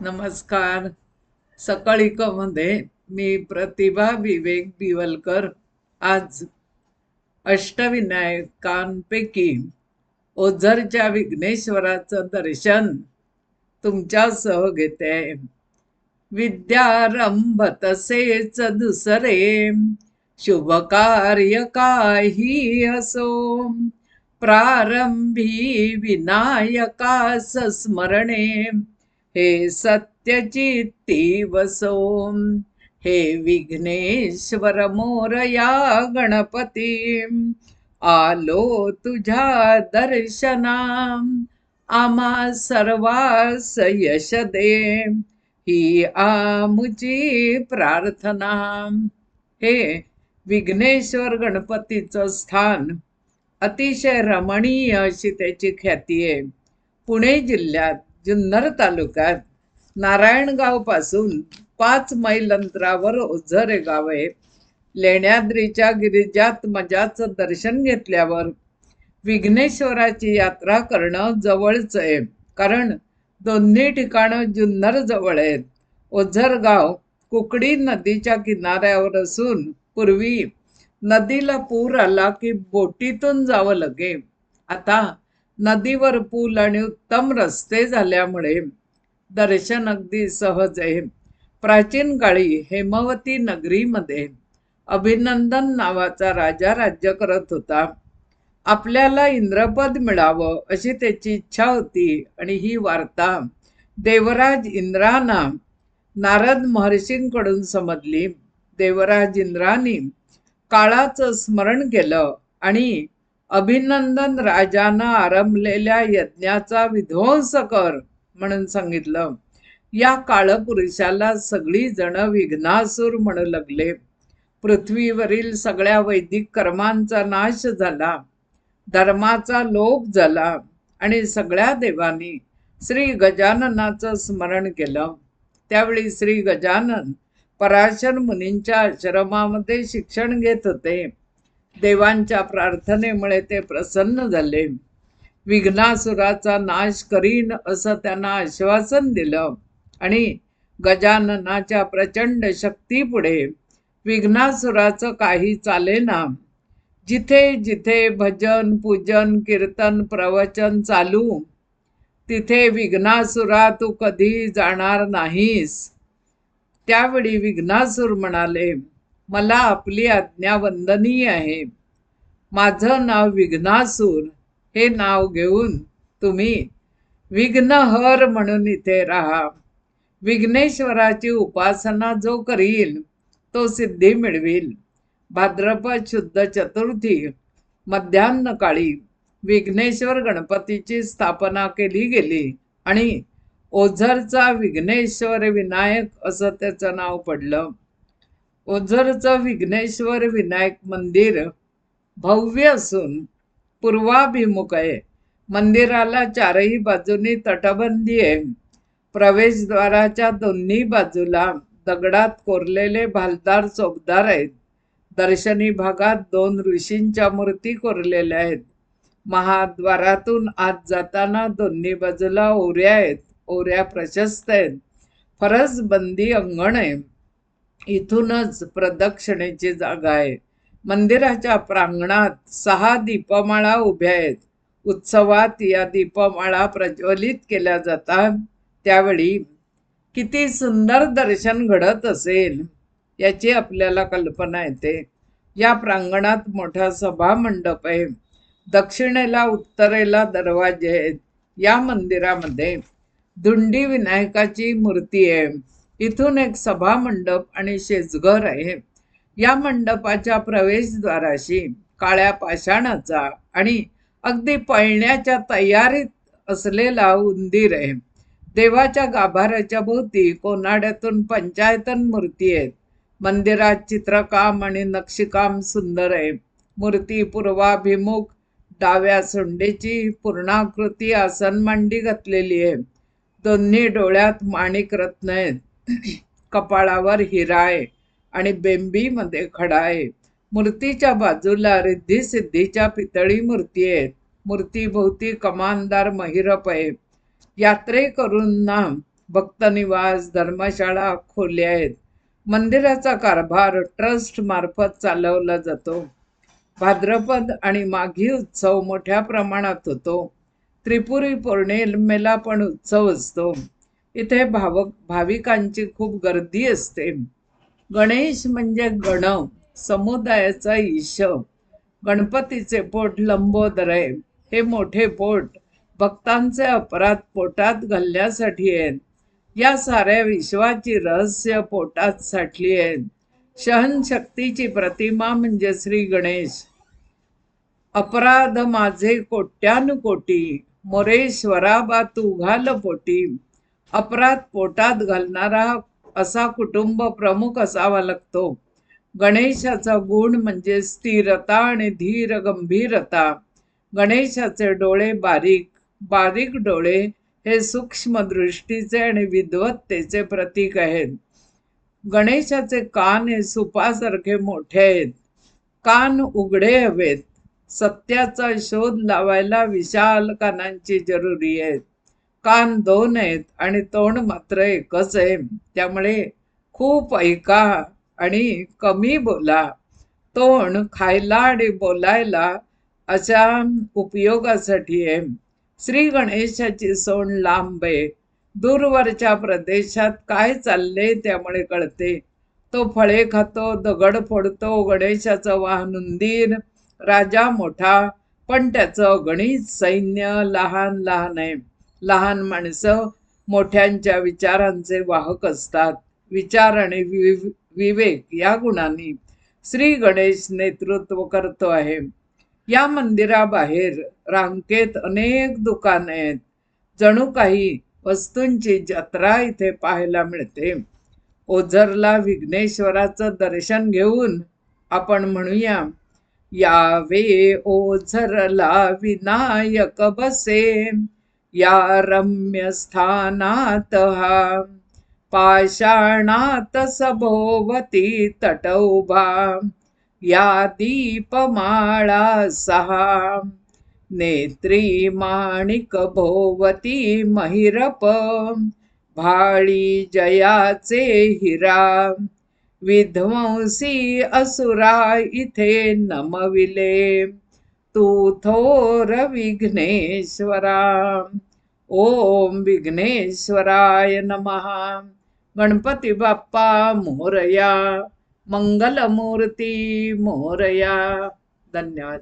नमस्कार. सकाळीकमध्ये मी प्रतिभा विवेक बिवलकर. आज अष्टविनायकांपैकी ओझरच्या विघ्नेश्वराचं दर्शन तुमच्यासह घेते. आहे विद्यारंभ तसेच दुसरे शुभ कार्य काही असो. प्रारंभी विनायकास स्मरणे हे सत्यचित्ती वसो हे विघ्नेश्वर मोरया गणपती आलो तुझ्या दर्शना आम्हा सर्वास यश दे ही आमुची प्रार्थना. हे विघ्नेश्वर गणपतीचं स्थान अतिशय रमणीय अशी त्याची ख्याती आहे. पुणे जिल्ह्यात जुन्नर तालुक्यात नारायणगावपासून पाच मैल अंतरावर ओझर हे गाव आहे. लेण्याद्रीच्या गिरिजात मजाचं दर्शन घेतल्यावर विघ्नेश्वराची यात्रा करणं जवळच आहे. कारण दोन्ही ठिकाणं जुन्नर जवळ आहेत. ओझर गाव कुकडी नदीच्या किनाऱ्यावर असून पूर्वी नदीला पूर आला की बोटीतून जावं लगे. आता नदीवर पूल आणि उत्तम रस्ते झाल्यामुळे दर्शन अगदी सहज आहे. प्राचीन काळी हेमवती नगरीमध्ये अभिनंदन नावाचा राजा राज्य करत होता. आपल्याला इंद्रपद मिळावं अशी त्याची इच्छा होती आणि ही वार्ता देवराज इंद्राना नारद महर्षींकडून समजली. देवराज इंद्रांनी काळाचं स्मरण केलं आणि अभिनंदन राजानं आरंभलेल्या यज्ञाचा विध्वंस कर म्हणून सांगितलं. या काळपुरुषाला सगळी जण विघ्नासूर म्हणू लागले. पृथ्वीवरील सगळ्या वैदिक कर्मांचा नाश झाला. धर्माचा लोप झाला आणि सगळ्या देवांनी श्री गजाननाचं स्मरण केलं. त्यावेळी श्री गजानन पराशर मुनींच्या आश्रमामध्ये शिक्षण घेत होते. देवांच्या प्रार्थनेमुळे ते प्रसन्न झाले. विघ्नासुराचा नाश करीन असं त्यांना आश्वासन दिलं. आणि गजाननाच्या प्रचंड शक्तीपुढे विघ्नासुराचं काही चालेना. जिथे जिथे भजन पूजन कीर्तन प्रवचन चालू तिथे विघ्नासुरा तू कधी जाणार नाहीस. त्यावेळी विघ्नासूर म्हणाले मला आपली आज्ञा वंदनीय आहे. माझं नाव विघ्नासूर. हे नाव घेऊन तुम्ही विघ्नहर म्हणून इथे राहा. विघ्नेश्वराची उपासना जो करील तो सिद्धी मिळविल. भाद्रपद शुद्ध चतुर्थी मध्यान्ह काळी विघ्नेश्वर गणपतीची स्थापना केली गेली आणि ओझरचा विघ्नेश्वर विनायक असं त्याचं नाव पडलं. ओझरचं विघ्नेश्वर विनायक मंदिर भव्य असून पूर्वाभिमुख आहे. मंदिराला चारही बाजूनी तटबंदी आहे. प्रवेशद्वाराच्या दोन्ही बाजूला दगडात कोरलेले भालदार चौकदार आहेत. दर्शनी भागात दोन ऋषींच्या मूर्ती कोरलेल्या आहेत. महाद्वारातून आत जाताना दोन्ही बाजूला ओऱ्या आहेत. ओऱ्या प्रशस्त आहेत. फरसबंदी अंगण आहे. इथूनच प्रदक्षिणेची जागा आहे. मंदिराच्या प्रांगणात सहा दीपमाळा उभ्या आहेत. उत्सवात या दीपमाळा प्रज्वलित केल्या जातात. त्यावेळी किती सुंदर दर्शन घडत असेल याची आपल्याला कल्पना येते. या प्रांगणात मोठा सभा मंडप आहे. दक्षिणेला उत्तरेला दरवाजे आहेत. या मंदिरामध्ये धुंडी विनायकाची मूर्ती आहे. इथून एक सभा मंडप आणि शेजघर आहे. या मंडपाच्या प्रवेशद्वाराशी काळ्या पाषाणाचा आणि अगदी पळण्याच्या तयारीत असलेला उंदीर आहे. देवाच्या गाभाऱ्याच्या भोवती कोनाड्यातून पंचायतन मूर्ती आहेत. मंदिरात चित्रकाम आणि नक्षीकाम सुंदर आहे. मूर्ती पूर्वाभिमुख डाव्या सोंडेची पूर्णाकृती आसन मांडी घातलेली आहे. दोन्ही डोळ्यात माणिक रत्न आहेत. कपाळावर हिराय आणि बेंबीमध्ये खडाय मूर्तीच्या बाजूला रिद्धी सिद्धीच्या पितळी मूर्ती आहेत. मूर्तीभोवती कमानदार महिरप आहे. यात्रेकरूंना भक्तनिवास धर्मशाळा खोल्या आहेत. मंदिराचा कारभार ट्रस्ट मार्फत चालवला जातो. भाद्रपद आणि माघी उत्सव मोठ्या प्रमाणात होतो. त्रिपुरी पौर्णिमेला पण उत्सव असतो. इथे भावक भाविकांची खूप गर्दी असते. गणेश म्हणजे गण समुदायाचा ईश गणपतीचे पोट लंबोदर आहे हे मोठे पोट भक्तांचे अपराध पोटात घालण्यासाठी आहेत. या साऱ्या विश्वाची रहस्य पोटात साठली आहेत. सहनशक्तीची प्रतिमा म्हणजे श्री गणेश. अपराध माझे कोट्यानुकोटी मोरेश्वराबा तू घाल पोटी. अपराध पोटात घालणारा असा कुटुंब प्रमुख असावा लागतो. गणेशाचा गुण म्हणजे स्थिरता आणि धीर गंभीरता. गणेशाचे डोळे बारीक बारीक डोळे हे सूक्ष्म दृष्टीचे आणि विद्वत्तेचे प्रतीक आहेत. गणेशाचे कान हे सुपासारखे मोठे आहेत. कान उघडे हवेत. सत्याचा शोध लावायला विशाल कानांची जरुरी आहे कान दोन आहेत आणि तोंड मात्र एकच आहे. त्यामुळे खूप ऐका आणि कमी बोला. तोंड खायला आणि बोलायला अशा उपयोगासाठी आहे. श्री गणेशाची सोंड लांब आहे. दूरवरच्या प्रदेशात काय चालले त्यामुळे कळते. तो फळे खातो दगड फोडतो गणेशाचं वाहन उंदीर राजा मोठा पण त्याचं गणित सैन्य लहान लहान आहे. लहान माणसं मोठ्यांच्या विचारांचे वाहक असतात. विचार आणि वि- विवेक या गुणांनी श्री गणेश नेतृत्व करतो आहे. या मंदिराबाहेर रांकेत अनेक दुकाने आहेत. जणू काही वस्तूंची जत्रा इथे पाहायला मिळते. ओझरला विघ्नेश्वराचं दर्शन घेऊन आपण म्हणूया यावे ओझरला विनायक बसे. या रम्य स्थानात हा. पाषाणात सभोवती तटौभा या दीपमाळा सहा. नेत्री माणिक भोवती महिरप. भाळी जयाचे हिरा. विध्वंसी असुरा इथे नमविले. तू थोर विघ्नेश्वरा. ओम विघ्नेश्वराय नमः. गणपती बाप्पा मोरया. मंगलमूर्ती मोरया. धन्यवाद.